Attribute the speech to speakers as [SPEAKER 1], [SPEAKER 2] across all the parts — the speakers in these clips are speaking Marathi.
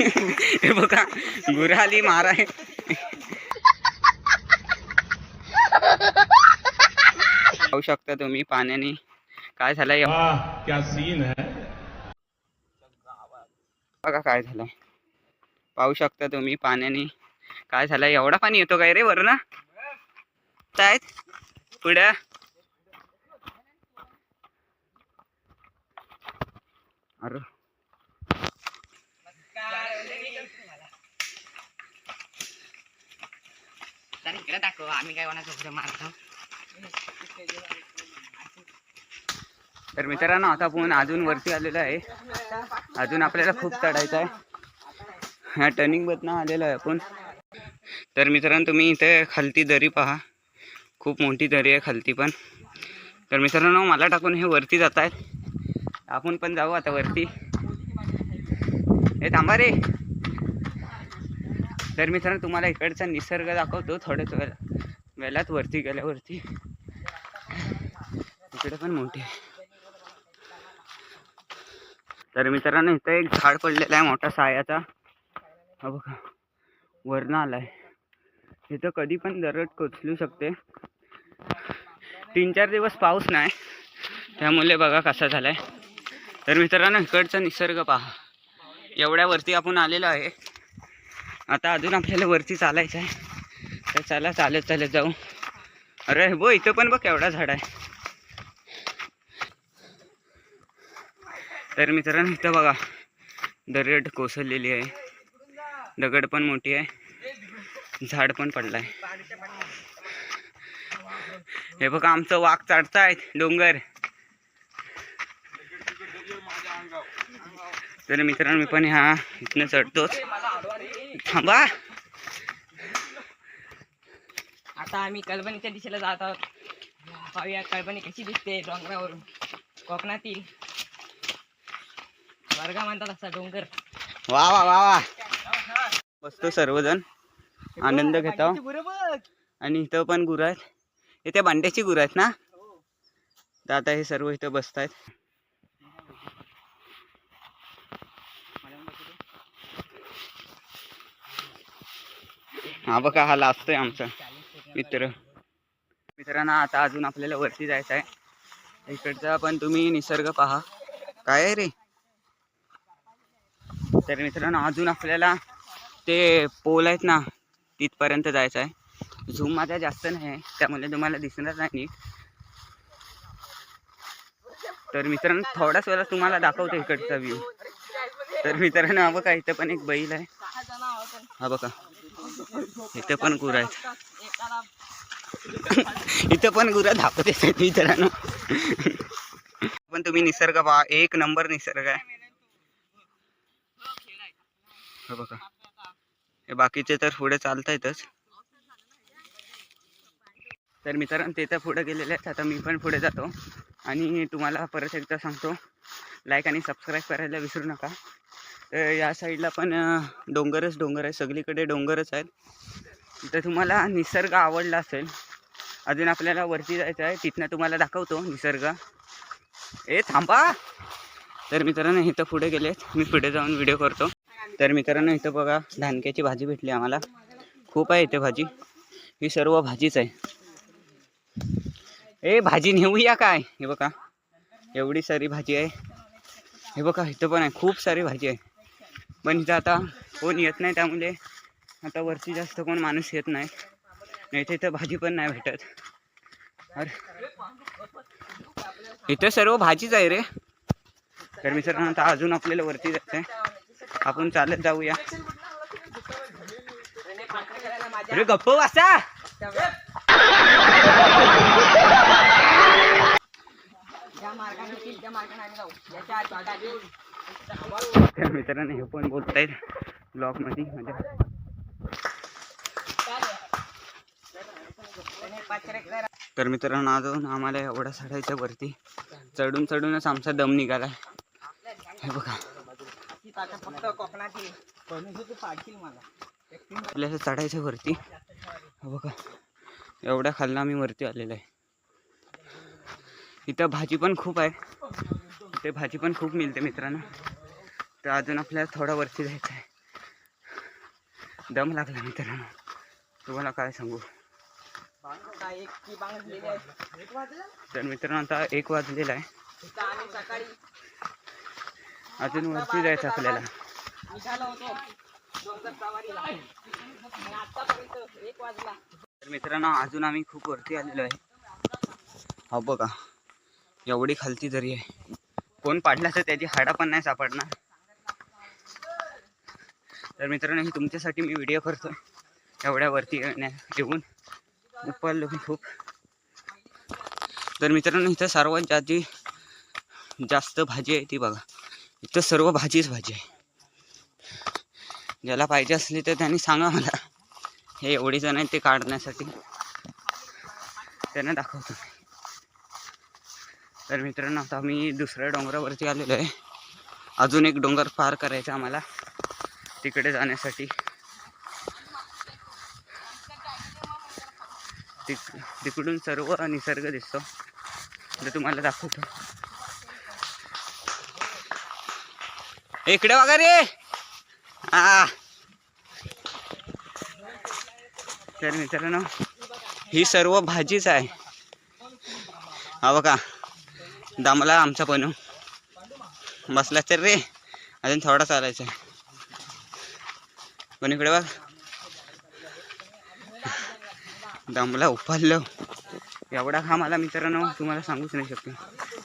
[SPEAKER 1] हे बघा गुराली माराय पाहू शकता तुम्ही पाण्याने काय झालंय.
[SPEAKER 2] वाह क्या सीन है.
[SPEAKER 1] बघा काय झालंय. पाहू शकता तुम्ही पाण्याने काय झालंय. एवढा पाणी येतो काय रे वर ना आहेत. पुढे. अरे.
[SPEAKER 3] इकडे दाखव आम्ही काय कोणाचं कुठे मारतो
[SPEAKER 1] तर मित्रांनो आता आपण अजून वरती आलेलो आहे. अजून आपल्याला खूप चढायचं आहे. ह्या टर्निंग बदनं आलेलो आहे आपण. तर मित्रांनो तुम्ही इथे खालती दरी पहा. खूप मोठी दरी आहे खालती पण. तर मित्रांनो मला टाकून हे वरती जात आहेत आपण पण जाऊ आता वरती. हे थांबा रे. तर मित्रांनो तुम्हाला इकडचा निसर्ग दाखवतो. थोड्याच वेळा वेळात वरती गेल्यावरती. इकडे पण मोठी. आहे तर मित्रांनो इथं एक झाड पडलेलं आहे मोठा सायाचा. हा बघा. वरनं आलाय. इथं कधी पण दरड कोचलू शकते. तीन चार दिवस पाऊस नाही. त्यामुळे बघा कसा झालाय. तर मित्रांनो इकडचा निसर्ग पहा. एवढ्या वरती आपण आलेलो आहे. आता अजून आपल्याला वरती चालायचं आहे. तर चला चालत चालत जाऊ. अरे बो इथं पण बघ एवढा झाड आहे. तर मित्रांनो इथं बघा. दरड कोसळलेली आहे. दगड पण मोठी आहे. झाड पण पडलाय. हे बघा आमचं वाघ चढतायत डोंगर. तर मित्रांनो मी पण ह्या इथनं चढतोच थांबा.
[SPEAKER 3] आता आम्ही कळबणीच्या दिशेला जात आहोत. पाहूया कळबणी कशी दिसते डोंगरावरून. कोकणातील वर्गा म्हणतात असा डोंगर.
[SPEAKER 1] वा वा वा वा. बसतो सर्वजण आनंद घेतो आणि इथं पण गुरं आहेत. हे त्या बांड्याची गुरं आहेत ना? तर आता हे सर्व इथं बसत आहेत हा बघा हा लाजतोय आमचा. मित्र. मित्रांनो आता अजून आपल्याला वरती जायचं आहे. इकडचा पण तुम्ही निसर्ग पहा. काय रे? तर मित्रांनो अजून आपल्याला ते पोल आहेत ना तिथपर्यंत जायचं आहे. झूम माझा जास्त नाही आहे त्यामुळे तुम्हाला दिसणार नाही नीट. तर मित्रांनो थोड्याच वेळा तुम्हाला दाखवतो इकडचा व्ह्यू तर मित्रांनो हा बघा इथं पण एक बैल आहे. हा बघा. इथं पण गुर आहेत. इथं पण गुरं धापत येतात मित्रांनो. पण तुम्ही निसर्ग पहा एक नंबर निसर्ग आहे. बघा. हे बाकीचे तर पुढे चालत आहेतच तर मित्रांनो ते तर पुढे गेलेले आहेत. आता मी पण पुढे जातो. आणि तुम्हाला परत एकदा सांगतो लाईक आणि सबस्क्राईब करायला विसरू नका. तर या साईडला पण डोंगरच डोंगर आहे. सगळीकडे डोंगरच आहेत. तर तुम्हाला निसर्ग आवडला असेल. अजून आपल्याला वरती जायचं आहे. तिथनं तुम्हाला दाखवतो निसर्ग. ए थांबा. तर मित्रांनो इथं पुढे गेलेत. मी पुढे जाऊन व्हिडिओ करतो. तर मित्रांनो इथं बघा धानक्याची भाजी भेटली आम्हाला. खूप आहे इथे भाजी. ही सर्व भाजीच आहे. ए भाजी नेऊया काय? हे बघा. एवढी सारी भाजी आहे. हे बघा इथं पण आहे. खूप सारी भाजी आहे. पण इथं आता कोण येत नाही त्यामुळे आता वरती जास्त कोण माणूस येत नाही. नाही तर इथं भाजी पण नाही भेटत. अरे. इथं सर्व भाजीच आहे रे. तर मित्रांनो आता अजून आपल्याला वरती जायचं आहे आपण चालत जाऊया. अरे गप्प वाचा
[SPEAKER 3] मार्गाने त्या मार्गाने आम्ही जाऊ.
[SPEAKER 1] तर मित्रांनो हे पण बोलतायत ब्लॉगमध्ये म्हणजे तर मित्रांनो अजून आम्हाला एवढ्या चढायच्या वरती चढून चढूनच आमचा दम निघाला हे बघा.
[SPEAKER 3] फक्त
[SPEAKER 1] आपल्याला चढायच्या वरती बघा. एवढ्या खालना आम्ही वरती आलेलो आहे. इथं भाजी पण खूप आहे. इथे भाजी पण खूप मिळते मित्रांनो. तर अजून आपल्याला थोडा वरती जायचं आहे. दम लागला मित्रांनो तुम्हाला काय सांगू? तर मित्रांनो आता एक वाजलेला आहे. अजून वरती जायचं आपल्याला. तर मित्रांनो अजून आम्ही खूप वरती आलेलो आहे. हा बघा एवढी खालती दरी आहे. कोण पाडला तर त्याची हाडा पण नाही सापडणार. तर मित्रांनो हे तुमच्यासाठी मी व्हिडिओ करतो एवढ्यावरती येण्या येऊन उपाळलो मी खूप. तर मित्रांनो इथं सर्वात जास्ती जास्त भाजी आहे ती बघा. इथं सर्व भाजीच भाजी आहे. ज्याला पाहिजे असली तर त्यांनी सांगा मला. हे एवढी जण आहेत ते काढण्यासाठी. त्यांना दाखवतो. तर मित्रांनो आता मी दुसऱ्या डोंगरावरती आलेलो आहे. अजून एक डोंगर पार करायचा आम्हाला. तिकडे जाण्यासाठी. तिक तिकडून सर्व निसर्ग दिसतो. तर तुम्हाला दाखवतो. इकडे वगैरे आ! तर मित्रांनो ही सर्व भाजीच आहे. हा बघा दामला आमचा बनू बसला तर रे. अजून थोडा चालायचा आहे पण इकडे बघ? दमला उपाडलं एवढा हा मला मित्रांनो तुम्हाला सांगूच नाही शकतो.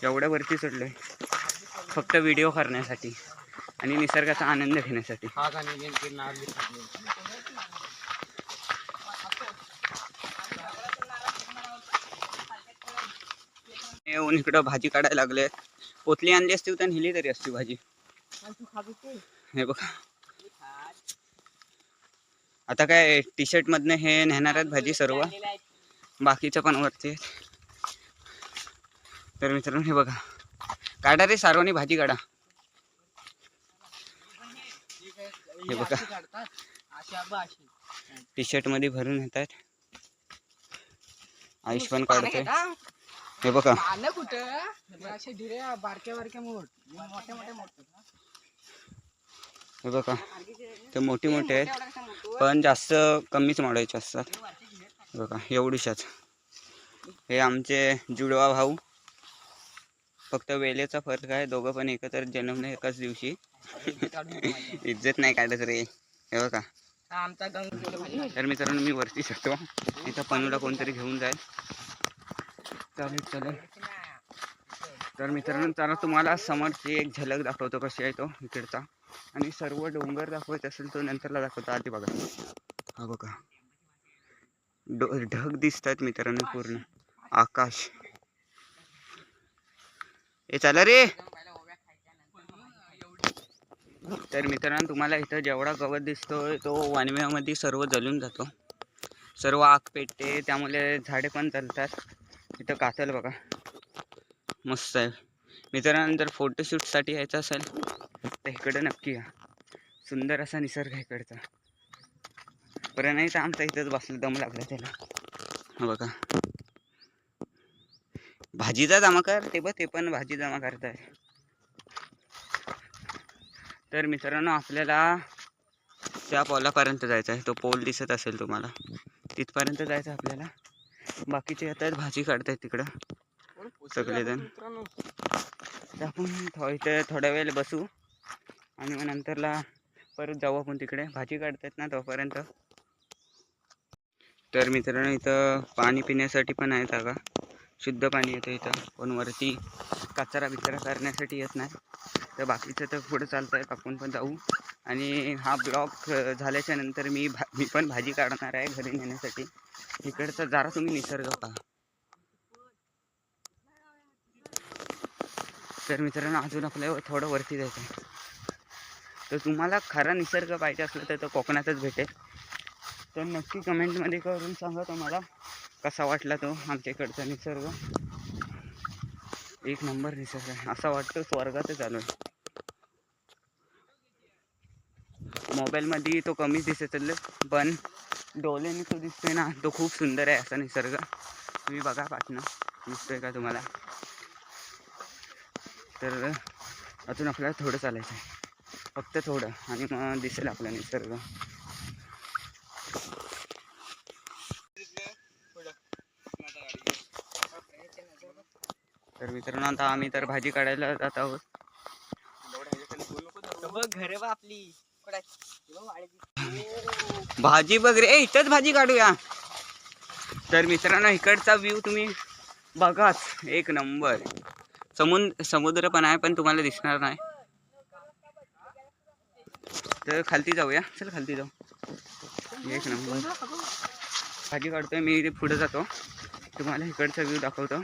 [SPEAKER 1] एवढ्या वरती चढलोय. फक्त व्हिडिओ करण्यासाठी आणि निसर्गाचा आनंद घेण्यासाठी. येऊन इकडं भाजी काढायला लागले पोतली आणली असती तर नेली तरी असती भाजी. हे बघा. आता काय टी शर्ट मधनं हे नेणार आहेत भाजी सर्व. बाकीचं पण वरती आहेत. तर मित्रांनो हे बघा. काढा रे सर्वांनी भाजी काढा. हे बघा. टी शर्टमध्ये भरून येतात. आयुष पण काढतोय. हे बघा.
[SPEAKER 3] कुठं? बारक्या बारक्या मोठ मोठे मोठे मोठे.
[SPEAKER 1] हे बघा ते मोठी मोठे आहेत पण जास्त कमीच मोडायचे असतात बघा एवढीशाच. हे आमचे जुडवा भाऊ. फक्त वेलेचा फरक आहे दोघं पण एकत्र जन्मले एकाच दिवशी. इज्जत नाही काढत रे. हे बघा. तर मित्रांनो मी वरती शकतो इथं पनूला कोणतरी घेऊन जाईल. चालेल चालेल. तर मित्रांनो चला तुम्हाला समोरची एक झलक दाखवतो कशी आहे तो इकडचा. आणि सर्व डोंगर दाखवत असेल तो नंतरला दाखवतो. आधी बघा. हा बघा. डो ढग दिसत आहेत मित्रांनो पूर्ण. आकाश. हे चला रे. तर मित्रांनो तुम्हाला इथं जेवढा गवत दिसतोय तो वनव्यामध्ये सर्व जळून जातो. सर्व आग पेटते त्यामुळे झाडे पण चालतात इथं कातल बघा. मस्त आहे. मित्रांनो जर फोटोशूटसाठी यायचं असेल तर इकडं नक्की या. सुंदर असा निसर्ग आहे इकडचा. बरं नाही तर आमचा इथंच बसलं दम लागला त्याला. हा बघा. भाजीचा जमा कर ते बघ ते पण भाजी जमा करताय. तर मित्रांनो आपल्याला त्या पोलापर्यंत जायचं आहे. तो पोल दिसत असेल तुम्हाला. तिथपर्यंत जायचं आपल्याला. बाकीचे येत आहेत भाजी काढतायत तिकडं. सगळेजण. तर आपण थो इथे थोड्या वेळ बसू. आणि मग नंतरला परत जाऊ आपण तिकडे. भाजी काढतात ना तोपर्यंत. तर मित्रांनो इथं पाणी पिण्यासाठी पण आहे जागा शुद्ध पाणी येतं इथं. पण वरती कचरा बिचरा करण्यासाठी येत नाही. तर बाकीचं तर पुढं चालतं आहे आपण पण जाऊ. आणि हा ब्लॉक झाल्याच्यानंतर मी भा मी पण भाजी काढणार आहे घरी नेण्यासाठी. इकडचा जरा तुम्ही निसर्ग पहा. तर मित्रांनो अजून आपल्याला थोडं वरती जायचं आहे. तर तुम्हाला खरा निसर्ग पाहिजे असलं तर तो कोकणातच भेटेल. तर नक्की कमेंटमध्ये करून सांगा तुम्हाला कसा वाटला तो आमच्या इकडचा निसर्ग. एक नंबर निसर्ग आहे. असा वाटतं स्वर्गातच आलो आहे. मोबाईलमध्ये तो कमीच दिसत असेल पण डोलेने तो दिसतोय ना तो खूप सुंदर आहे असा निसर्ग. तुम्ही बघा पाठनं. दिसतोय का तुम्हाला? तर अजून आपल्याला थोडं चालायचं आहे. फक्त थोडं. आणि मग दिसेल आपल्या निसर्ग. तर मित्रांनो आता आम्ही तर भाजी काढायला जात आहोत.
[SPEAKER 3] आपली.
[SPEAKER 1] भाजी वगैरे ए इथंच भाजी काढूया. तर मित्रांनो इकडचा व्ह्यू तुम्ही बघाच. एक नंबर. समुद्र समुद्र पण आहे पण तुम्हाला दिसणार नाही. तर खालती जाऊया. चल खालती जाऊ. एक नंबर. भाजी काढतोय मी इथे पुढे जातो. तुम्हाला इकडचा व्ह्यू दाखवतो.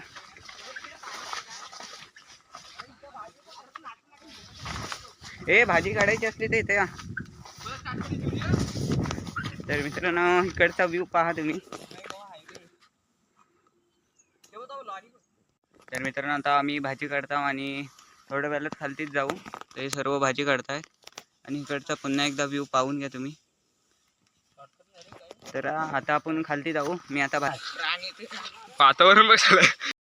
[SPEAKER 1] ए भाजी काढायची असली तर इथे या. तर मित्रांनो इकडचा व्ह्यू पहा तुम्ही
[SPEAKER 3] हे बघ तो लॉरी बघ.
[SPEAKER 1] तर मित्रांनो आता आम्ही भाजी काढता आणि थोड्या वेळात खालतीच जाऊ. तर हे सर्व भाजी काढतायत. आणि इकडचा पुन्हा एकदा व्ह्यू पाहून घ्या तुम्ही. तर आता आपण खालती जाऊ. मी आता भा
[SPEAKER 3] पातावरून ते-
[SPEAKER 1] वातावरण